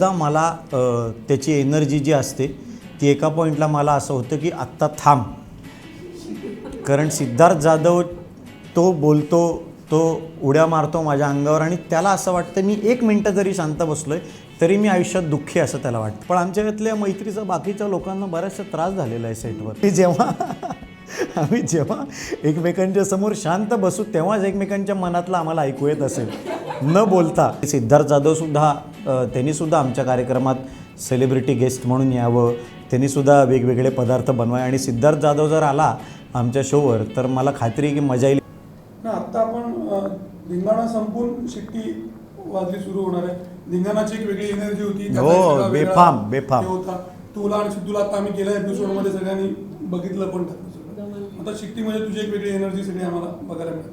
एकदा मला त्याची एनर्जी जी असते ती एका पॉईंटला मला असं होतं की आत्ता थांब. कारण सिद्धार्थ जाधव तो बोलतो तो उड्या मारतो माझ्या अंगावर आणि त्याला असं वाटतं मी एक मिनटं जरी शांत बसलो आहे तरी मी आयुष्यात दुःखी असं त्याला वाटतं. पण आमच्या यातल्या मैत्रीचा बाकीच्या लोकांना बऱ्याचशा त्रास झालेला आहे सेटवर की जेव्हा आम्ही जेव्हा एकमेकांच्या समोर शांत बसू तेव्हाच एकमेकांच्या मनातलं आम्हाला ऐकू येत असेल. न बोलता. सिद्धार्थ जाधवसुद्धा त्यांनीसुद्धा आमच्या कार्यक्रमात सेलिब्रिटी गेस्ट म्हणून यावं. त्यांनीसुद्धा वेगवेगळे पदार्थ बनवाय आणि सिद्धार्थ जाधव जर आला आमच्या शोवर तर मला खात्री की मजा येईल. ना आत्ता आपण धिंगाणा संपून शिट्टी वाजली सुरू होणार आहे. धिंगाणाची एक वेगळी एनर्जी होती. हो, बेफाम, बेफाम. होता. तुला आणि सिद्धूला आता आम्ही गेल्या एपिसोडमध्ये सगळ्यांनी बघितलं पण. आता शिट्टीमध्ये तुझी एक वेगळी एनर्जी सगळी आम्हाला बघायला मिळते.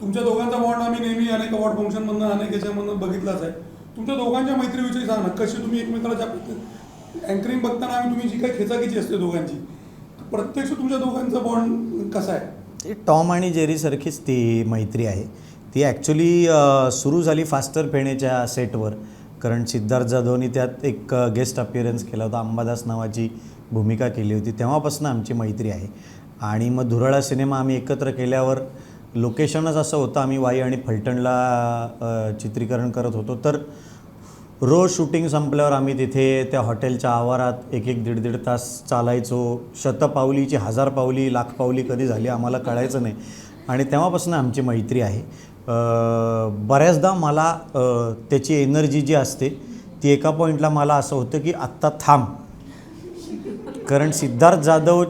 तुमच्या दोघांचा बॉन्ड आम्ही नेहमी अनेक अवॉर्ड फंक्शनमधनं अनेक याच्यामधनं बघितलाच आहे. तुमच्या दोघांच्या मैत्रीविषयी सांग ना कशी तुम्ही एकमेकाला अँकरिंग बघताना आम्ही तुम्ही जी काही खेचाखेची असते दोघांची प्रत्यक्ष तुमच्या दोघांचा बॉन्ड कसा आहे? टॉम आणि जेरीसारखीच ती मैत्री आहे. ती ॲक्च्युली सुरू झाली फास्टर फेणेच्या सेटवर कारण सिद्धार्थ जाधवनी त्यात एक गेस्ट अपिअरन्स केला होता अंबादास नावाची भूमिका केली होती. तेव्हापासून आमची मैत्री आहे. आणि मग धुरळा सिनेमा आम्ही एकत्र केल्यावर लोकेशनच असं होतं आम्ही वाई आणि फलटणला चित्रीकरण करत होतो. तर रोज शूटिंग संपल्यावर आम्ही तिथे त्या हॉटेलच्या आवारात एक एक दीड दीड तास चालायचो. शतपावलीची हजार पावली लाख पावली कधी झाली आम्हाला कळायचं नाही. आणि तेव्हापासून आमची मैत्री आहे. बऱ्याचदा मला त्याची एनर्जी जी असते ती एका पॉईंटला मला असं होतं की आत्ता थांब. कारण सिद्धार्थ जाधव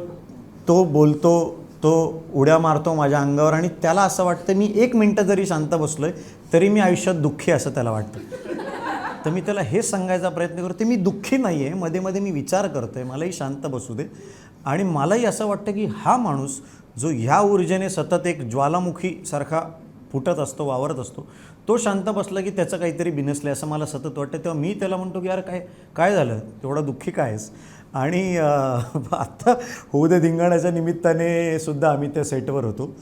तो बोलतो तो उड्या मारतो माझ्या अंगावर आणि त्याला असं वाटतं मी एक मिनटं जरी शांत बसलो आहे तरी मी आयुष्यात दुःखी असं त्याला वाटतं. तर मी त्याला हेच सांगायचा प्रयत्न करते मी दुःखी नाही आहे मध्ये मध्ये मी विचार करतो आहे मलाही शांत बसू दे. आणि मलाही असं वाटतं की हा माणूस जो ह्या ऊर्जेने सतत एक ज्वालामुखीसारखा फुटत असतो वावरत असतो. तो शांत बसला की त्याचं काहीतरी बिनसलं असं मला सतत वाटतं. तेव्हा मी त्याला म्हणतो की यार काय काय झालं? तेवढा दुःखी काय आहेस? आणि आत्ता होऊ दे धिंगाण्याच्या निमित्ताने सुद्धा आम्ही त्या सेटवर होतो.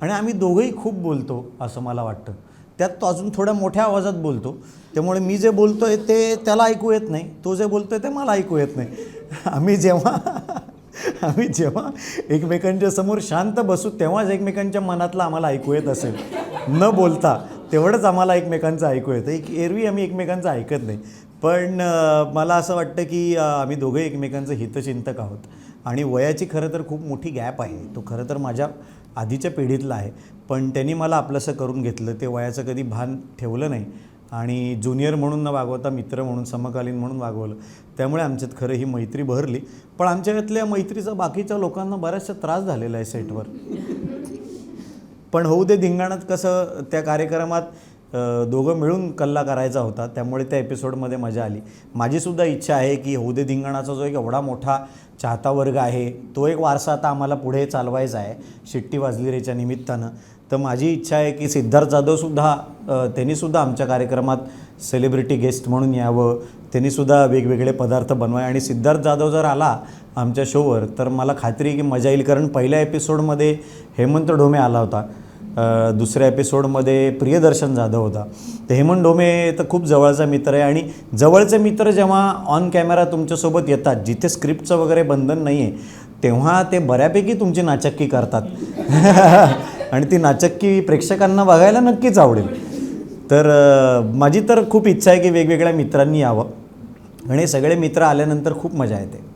आणि आम्ही दोघंही खूप बोलतो असं मला वाटतं. त्यात तो अजून थोड्या मोठ्या आवाजात बोलतो. त्यामुळे मी जे बोलतो आहे ते त्याला ऐकू येत नाही. तो जे बोलतो आहे ते मला ऐकू येत नाही. आम्ही जेव्हा आम्ही जेव्हा एकमेकांच्या समोर शांत बसू तेव्हाच एकमेकांच्या मनातलं आम्हाला ऐकू येत असेल. न बोलता तेवढंच आम्हाला एकमेकांचं ऐकू येतं. एक एरवी आम्ही एकमेकांचं ऐकत नाही. पण मला असं वाटतं की आम्ही दोघं एकमेकांचं हितचिंतक आहोत. आणि वयाची खरं तर खूप मोठी गॅप आहे. तो खरं तर माझ्या आधीच्या पिढीतला आहे. पण त्यांनी मला आपलंसं करून घेतलं. ते वयाचं कधी भान ठेवलं नाही. आणि ज्युनियर म्हणून न वागवता मित्र म्हणून समकालीन म्हणून वागवलं. त्यामुळे आमच्यात खरं ही मैत्री बहरली पण आमच्यातल्या मैत्रीचा बाकीच्या लोकांना बऱ्याचशा त्रास झालेला आहे सेटवर. पण होऊ दे धिंगाणात कसं त्या कार्यक्रमात दोघं मिळून कल्ला करायचा होता त्यामुळे त्या एपिसोडमध्ये मजा आली. माझीसुद्धा इच्छा आहे की होऊ दे धिंगाणाचा जो एक एवढा मोठा चाहता वर्ग आहे तो एक वारसा आता आम्हाला पुढे चालवायचा आहे शिट्टी वाजली रेच्या निमित्तानं. तर माझी इच्छा आहे की सिद्धार्थ जाधवसुद्धा त्यांनीसुद्धा आमच्या कार्यक्रमात सेलिब्रिटी गेस्ट म्हणून यावं त्यांनीसुद्धा वेगवेगळे पदार्थ बनवाय आणि सिद्धार्थ जाधव जर आला आमच्या शोवर तर मला खात्री आहे की मजा येईल कारण पहिल्या एपिसोडमध्ये हेमंत ढोमे आला होता. दुसऱ्या एपिसोडमध्ये प्रियदर्शन जाधव होता. तर हेमंत डोमे तर खूप जवळचा मित्र आहे आणि जवळचे मित्र जेव्हा ऑन कॅमेरा तुमच्यासोबत येतात जिथे स्क्रिप्टचं वगैरे बंधन नाही आहे तेव्हा ते बऱ्यापैकी तुमची नाचक्की करतात. आणि ती नाचक्की प्रेक्षकांना बघायला नक्कीच आवडेल. तर माझी तर खूप इच्छा आहे की वेगवेगळ्या मित्रांनी यावं. आणि सगळे मित्र आल्यानंतर खूप मजा येते.